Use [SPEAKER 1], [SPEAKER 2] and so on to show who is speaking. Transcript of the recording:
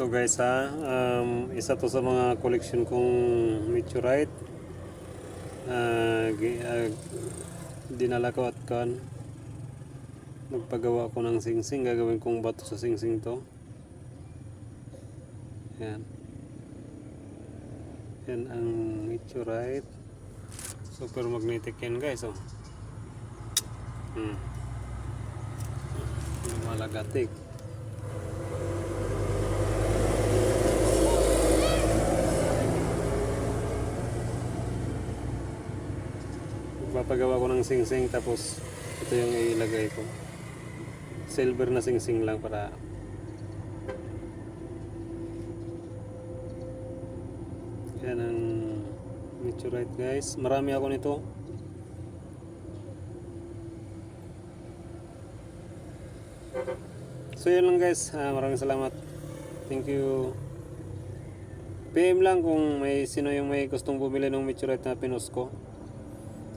[SPEAKER 1] Ito guys ha, um, isa to sa mga collection kong meteorite. Uh, ah, dinala ko at kan. Magpagawa ko ng singsing. Gagawin kong bato sa singsing to. Yan. Yan ang meteorite. Super magnetic yan guys. Oh. Hmm. Malagatik. Papagawa ko ng singsing tapos ito yung ilagay ko. Silver na singsing lang para yan ang meteorite guys. Marami ako nito. So yun lang guys. Ah, maraming salamat. Thank you. PM lang kung may sino yung may gustong bumili ng meteorite na pinost ko.